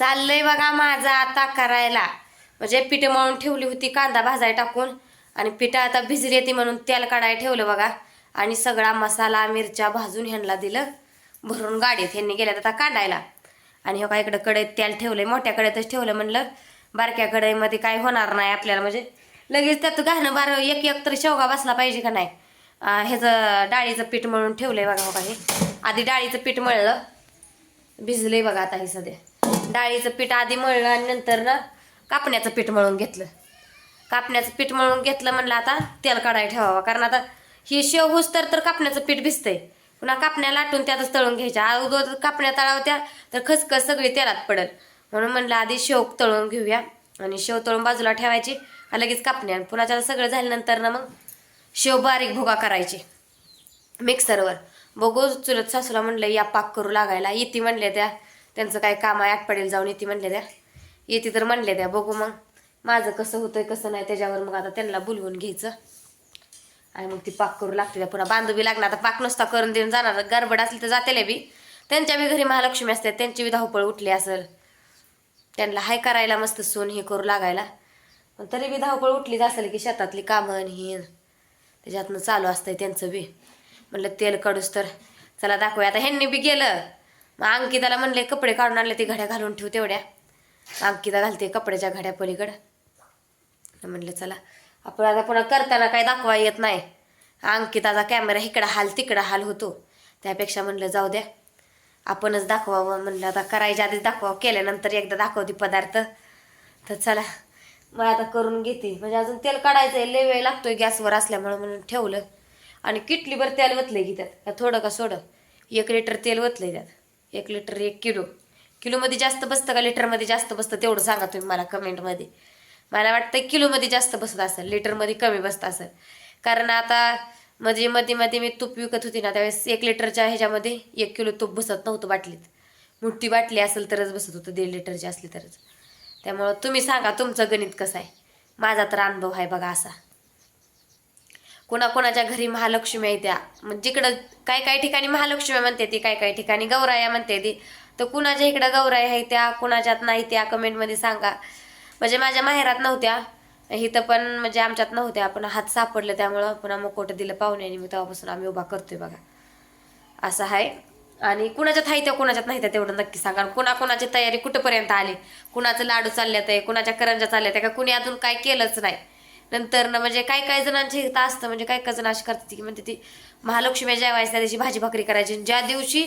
चाललंय बघा माझा आता करायला. म्हणजे पीठ मळून ठेवली होती कांदा भाजाय टाकून. आणि पीठ आता भिजली ती म्हणून तेल काढाय ठेवलं बघा. आणि सगळा मसाला मिरच्या भाजून ह्यांना दिलं. भरून गाडीत ह्यांनी गेल्यात आता काढायला. आणि हो काय इकडं कढईत तेल ठेवलंय मोठ्या कढईतच ठेवलं म्हणलं. बारक्या कढईमध्ये काय होणार नाही आपल्याला म्हणजे लगेच त्यात घाणं बार एक एक तरी शेवगा बसला पाहिजे का नाही? ह्याचं डाळीचं पीठ मळून ठेवलंय बघा हो काही आधी डाळीचं पीठ मळलं. भिजलंय बघा आता हे सध्या. डाळीचं पीठ आधी मळलं आणि नंतर ना कापण्याचं पीठ मळून घेतलं. कापण्याचं पीठ मळून घेतलं म्हणलं आता तेल काढायला ठेवावा. कारण आता ही शेव होस तर तर कापण्याचं पीठ भिजतंय. पुन्हा कापण्या लाटून त्यातच तळून घ्यायच्या. अगोदर कापण्या तळावत्या तर खसखस सगळी तेलात पडल. म्हणून म्हणलं आधी शेव तळून घेऊया. आणि शेव तळून बाजूला ठेवायची लगेच कापण्या. पुन्हा त्याला सगळं झाल्यानंतर ना मग शेव बारीक भुगा करायची. मिक्सरवर. बघू चुलत सासूला म्हणलं या पाक करू लागायला. येते म्हणले त्या. त्यांचं काय काम आहे? आटपाडीला जाऊन येते म्हणले त्या. येते तर म्हणले त्या बघू मग. माझं कसं होतंय कसं नाही त्याच्यावर मग आता त्यांना बोलवून घ्यायचं. आणि मग ती पाक करू लागते पुन्हा बांधवी लागणार. आता पाक नुसता करून देऊन जाणार. गडबड असली तर जातेल्या बी. त्यांच्या बी घरी महालक्ष्मी असते. त्यांची बी धावपळ उठली असेल. त्यांना हाय करायला मस्त सोन हे करू लागायला. पण तरी बी धावपळ उठलीच असेल की शेतातली कामं आणि हे त्याच्यातनं चालू असतंय त्यांचं बी. म्हणलं तेल काढूस तर. चला दाखवूया. आता ह्यांनी बी गेलं. मग अंकिताला म्हणले कपडे काढून आणले ते घड्या घालून ठेव तेवढ्या. अंकिता घालते कपड्याच्या घड्या पलीकडं. म्हणलं चला. आपण आता पुन्हा करताना काही दाखवा येत नाही. अंकिताचा कॅमेरा इकडं हाल तिकडं हाल होतो. त्यापेक्षा म्हणलं जाऊ द्या. आपणच दाखवावं म्हणलं आता करायच्या आधीच दाखवा. केल्यानंतर एकदा दाखवते पदार्थ. तर चला. मग आता करून घेते. म्हणजे अजून तेल काढायचं आहे लय वेळ लागतोय गॅसवर असल्यामुळं म्हणून ठेवलं. आणि किटलीभर तेल वतलंय की त्यात. थोडं का सोडं. एक लिटर तेल वतलंय त्यात. एक लिटर एक किलो. किलोमध्ये जास्त बसतं का लिटरमध्ये जास्त बसतं तेवढं सांगा तुम्ही मला कमेंटमध्ये. मला वाटतं किलोमध्ये जास्त बसत असेल लिटरमध्ये कमी बसत असेल. कारण आता मध्ये मध्ये मध्ये मी तूप विकत होती ना त्यावेळेस एक लिटरच्या ह्याच्यामध्ये एक किलो तूप बसत नव्हतं बाटलीत. मोठी बाटली असेल तरच बसत होतं दीड लिटरची असली तरच. त्यामुळं तुम्ही सांगा तुमचं गणित कसं आहे? माझा तर अनुभव आहे बघा असा. कोणाकोणाच्या घरी महालक्ष्मी आहे त्या. मग जिकडं काय काय ठिकाणी महालक्ष्मी म्हणते ती काय काय ठिकाणी गौराया म्हणते ती. तर कुणाच्या इकडं गौराया आहे त्या कुणाच्यात नाही त्या कमेंटमध्ये सांगा. म्हणजे माझ्या माहेरात नव्हत्या. इथं पण म्हणजे आमच्यात नव्हत्या. आपण हात सापडलं त्यामुळं पुन्हा मुकोटं दिलं पाहुण्याने. मी तेव्हापासून आम्ही उभा करतोय बघा. असं आहे. आणि कुणाच्यात आहे त्या कुणाच्यात नाही त्या तेवढं नक्की सांगा. आणि कुणाकुणाची तयारी कुठंपर्यंत आली? कुणाचं लाडू चालल्यात आहे? कुणाच्या करंजा चालल्यात आहे? का कुणी अजून काय केलंच नाही? नंतर ना म्हणजे काय काय जणांचे इथं असतं म्हणजे काय काय जण अशी करतात की म्हणते ती महालक्ष्मी जेवायची त्या दिवशी भाजी भाकरी करायची आणि ज्या दिवशी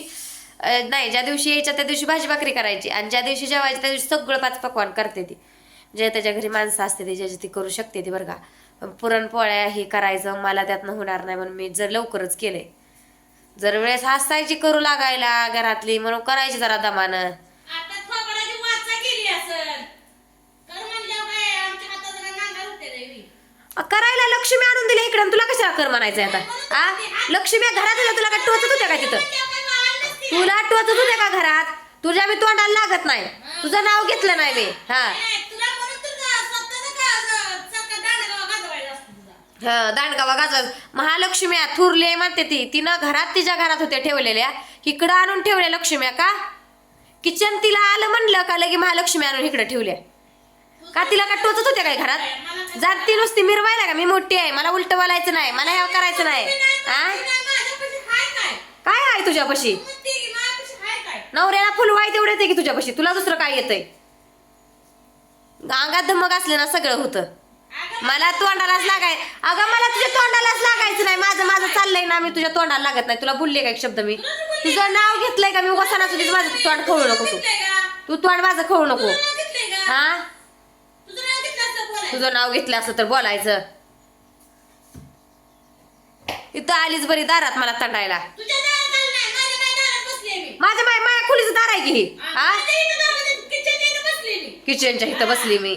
नाही ज्या दिवशी यायच्या त्या दिवशी भाजी भाकरी करायची आणि ज्या दिवशी जेवायची त्या दिवशी सगळं पाच पकवान करते ती. जे त्याच्या घरी माणसं असते ती ज्याची ती करू शकते ती बरं का. पुरणपोळ्या हे करायचं मला त्यातनं होणार नाही म्हणून मी जर लवकरच केले जर वेळेस हसायची करू लागायला घरातली म्हणून करायची जरा दमानं आता थोबडाची वाचा केली असेल तर म्हणल्यावर काय आमच्या हातात जरा नांगा होते देवी अ, करायला लक्ष्मी आणून दिली इकडे. तुला कशाला कर म्हणायचं आता? आ? लक्ष्मी घरात आहे, तुला काय टोचत होत्या का तिथं? तुला टोचत होत्या का घरात? तुझ्या मी तोंडाला लागत नाही. तुझं नाव घेतलं नाही मी. हा. दांडगावा हा दांडगावा गाजवा. महालक्ष्म्या थुरली आहे म्हणते ती. तिनं घरात तिच्या घरात होत्या ठेवलेल्या. इकडं आणून ठेवल्या लक्ष्म्या का? किचन तिला आलं म्हणलं का लगे महालक्ष्मी आणून इकडे ठेवल्या. का तिला का टोचत होत्या काय घरात? जात ती नुसती मिरवायला का? मी मोठी आहे मला उलट बोलायचं नाही मला हे करायचं नाही. आ? काय आहे तुझ्यापाशी? नवऱ्याला फुल वाय तेवढं येते की तुझ्यापाशी? तुला दुसरं काय येतंय? अंगात धमक असले ना सगळं होतं. मला तोंडालाच लागाय अगं मला तुझ्या तोंडालाच लागायचं नाही. माझं माझं चाललंय ना मी तुझ्या तोंडाला लागत नाही. तुला बोलले का एक शब्द मी? तुझं नाव घेतलंय का? मी वसाना तुझी माझं तोंड खवळू नको तू. तू तोंड माझं खवळू नको. हा तुझं नाव घेतलं असतं बोलायचं तुझं नाव घेतलं असं तर बोलायचं. इथं आलीच बरी दारात मला तंडायला. माझ्या माय माया खोलीचं दार आहे की ही? इथं किचनच्या इथं बसले मी. किचनच्या इथं बसली मी.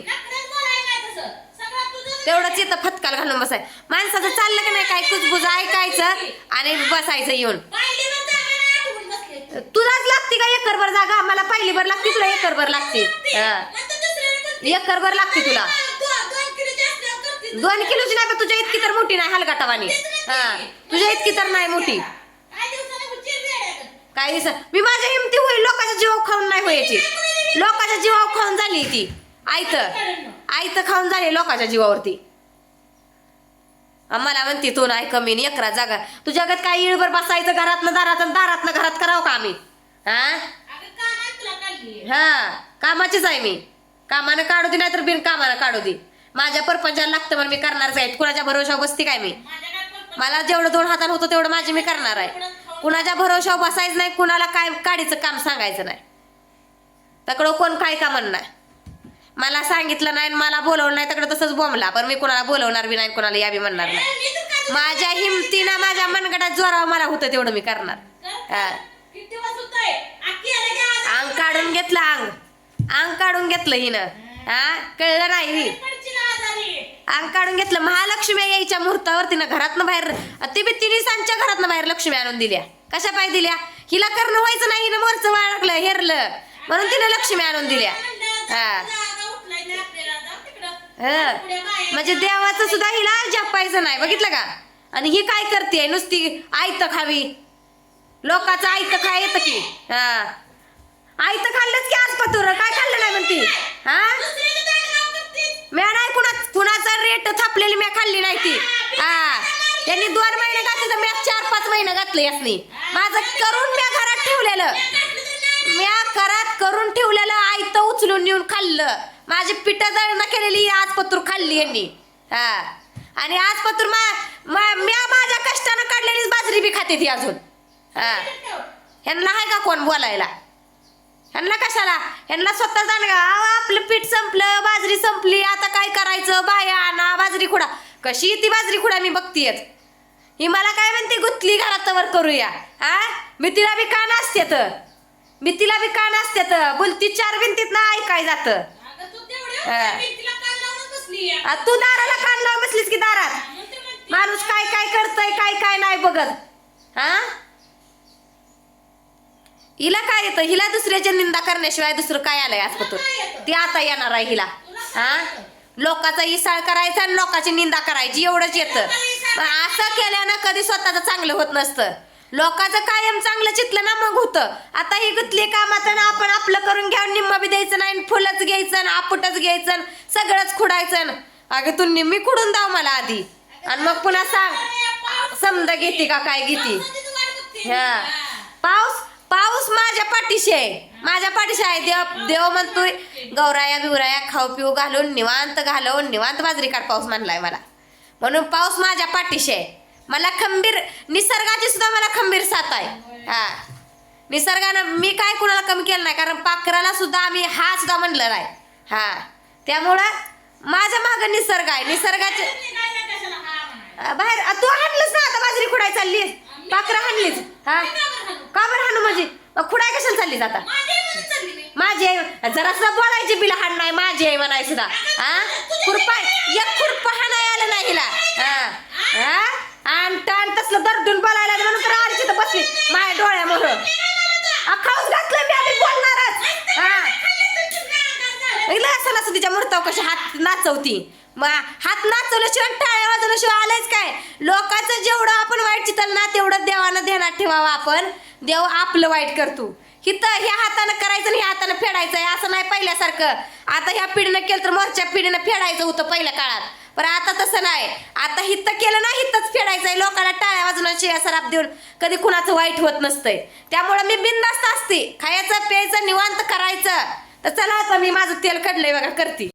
तेवढंच येतं फतकाल घालून बसाय. माणसाचं चाललं की नाही काय कुजबुज ऐकायचं आणि बसायचं येऊन. तुलाच लागते का एकरभर जागा? मला पहिली भर लागते तुला एकरभर लागते. एकरभर लागते तुला. दोन किलोची नाही पण तुझ्या इतकी तर मोठी नाही हलगाटावानी. हा तुझ्या इतकी तर नाही मोठी. काही काय दिवस मी माझ्या हिमती होईल लोकांच्या जीव खाऊन नाही व्हायची लोकांच्या जीवावर खाऊन झाली ती. आयत आयत खाऊन झाली लोकांच्या जीवावरती. आम्हाला म्हणते तू नाही कमी नाही अकरा जागा. तू जगात काय इळभर बसायचं घरातनं दारात दारातनं घरात करावं का आम्ही? हा? हा कामाचीच आहे मी. कामानं काढू दे नाहीतर बिन कामानं काढू दे. माझ्या परपंचाला लागतं म्हणून मी करणारच आहे. कुणाच्या भरोशावर बसती काय मी? मला जेवढं दोन हातात होतं तेवढं माझी मी करणार आहे. कुणाच्या भरोशावर बसायचं नाही कुणाला काय काढीचं काम सांगायचं नाही. तकडं कोण काय का म्हणणार मला सांगितलं नाही आणि मला बोलवलं नाही तकडं तसंच बोंबला. पण मी कुणाला बोलवणार बी नाही कुणाला या बी म्हणणार नाही. माझ्या हिमतीनं माझ्या मनगटात जोरावर मला होतं तेवढं मी करणार. अंग काढून घेतलं अंग. अंग काढून घेतलं हिनं. हा? कळलं नाही अंग काढून घेतलं. महालक्ष्मी यायच्या मुहूर्तावर तिनं घरातनं बाहेर ते बी तिने सांच्या घरातनं बाहेर लक्ष्मी आणून दिल्या. कशा पाय दिल्या? हिला करणं व्हायचं नाही हिनं मोरचं वाळकलं हेरलं. म्हणून तिनं लक्ष्मी आणून दिल्या. हा. हा. म्हणजे देवाचं सुद्धा हिला जपायचं नाही. बघितलं का? आणि ही काय करते नुसती आयत खावी. लोकांचं आयत खाय येतं की. हा. आई तर खाल्लंच की आज पतुर. काय खाल्लं नाही म्हणती? हा? म्या नाही कुणा कुणाचा रेट थापलेली म्या खाल्ली नाही ती. हा. त्यांनी दोन महिने घातले तर म्या चार पाच महिने घातले यासनी. माझं करून म्या घरात ठेवलेलं. म्या घरात करून ठेवलेलं आयत उचलून नेऊन खाल्लं. माझी पिठा दळणं केलेली आज पतूर खाल्ली यांनी. हा. आणि आज पतूर मा मा- म्या माझ्या कष्टानं काढलेलीच बाजरी बी खाते ती अजून. हा. ह्यांना आहे का कोण बोलायला? ह्यांना कशाला? ह्यांना स्वतः जाण आपलं पीठ संपलं बाजरी संपली आता काय करायचं? बाया आणा बाजरी खुडा. कशी ती बाजरी खुडा मी बघतीयच ही मला काय म्हणते? गुतली घरात वर करूया. हा मी तिला बी कान असतेत मी तिला बी कान असतेत बोलती चार भिंतीत ना ऐकाय जात. तू दाराला कान लावून बसलीस की दारात. माणूस काय काय करतय काय काय नाही बघत. हा हिला काय येतं? हिला दुसऱ्याची निंदा करण्याशिवाय दुसरं काय आलंय आजपतूर ती आता येणार आहे हिला. हा? लोकांचा इसाळ करायचा आणि लोकांची निंदा करायची एवढंच येतं. पण असं केल्यानं कधी स्वतःचं चांगलं होत नसतं. लोकांचं कायम चांगलं चितलं ना मग होतं. आता ही गुतली कामात आणि आपण आपलं करून घ्या निम्म बी द्यायचं नाही फुलच घ्यायचं आणि आपटच घ्यायचं सगळंच खुडायचं अगं तू निम्मी खुडून दाव मला आधी. आणि मग पुन्हा सांग समजा घेते का काय घेते. हा. पाऊस पाऊस माझ्या पाठीशी आहे. माझ्या पाठीशी आहे. देव देव म्हणतोय गौराया बिवराया खाऊ पिऊ घालून निवांत घालवून निवांत बाजरी काढ पाऊस म्हणलाय मला. म्हणून पाऊस माझ्या पाठीशी आहे. मला खंबीर निसर्गाची सुद्धा मला खंबीर साथ आहे. हा. निसर्गानं मी काय कुणाला कमी केलं नाही कारण पाखराला सुद्धा आम्ही हा सुद्धा म्हणलं नाही. हा. त्यामुळं माझ्या मागं निसर्ग आहे. निसर्गाचे बाहेर तू हाणलंस ना आता बाजरी खुडाय चालली पाखरं हाणलीच हा. का बरं चालली मी. माझी आई जरा सुद्धा बोलायची बिला हाण नाही माझी आई म्हणाय सुद्धा. हा? खुरपा एक खुरपा हाणाय आलं नाही हिला. हा? हा? आणि टाण तसलं दरडून बोलायला लागलं म्हणून तर आरची तर बसली माझ्या डोळ्यामुळं अख्खाऊच घातलं मी आधी बोलणारच. हा? असं नसतं तिच्या मूर्तावर कशी हात नाचवती. मग हात नाचवल्याशिवाय टाळ्या वाजवल्याशिवाय आलंच काय? लोकांचं जेवढं आपण वाईट चितल ना तेवढं देवानं ध्यानात ठेवावं आपण. देव आपलं वाईट करतो. हिथं ह्या हातानं करायचं आणि ह्या हातानं फेडायचं आहे असं नाही पहिल्यासारखं. आता ह्या पिढीनं केलं तर मोरच्या पिढीनं फेडायचं होतं पहिल्या काळात. पण आता तसं नाही. आता हिथं केलं ना हिथंच फेडायचंय लोकांना टाळ्या वाजवून शिया सराप देऊन कधी कुणाचं वाईट होत नसतंय. त्यामुळं मी बिनधास्त असते. खायचं प्यायचं निवांत करायचं. तर चला आता मी माझं तेल कडलंय बघा करते.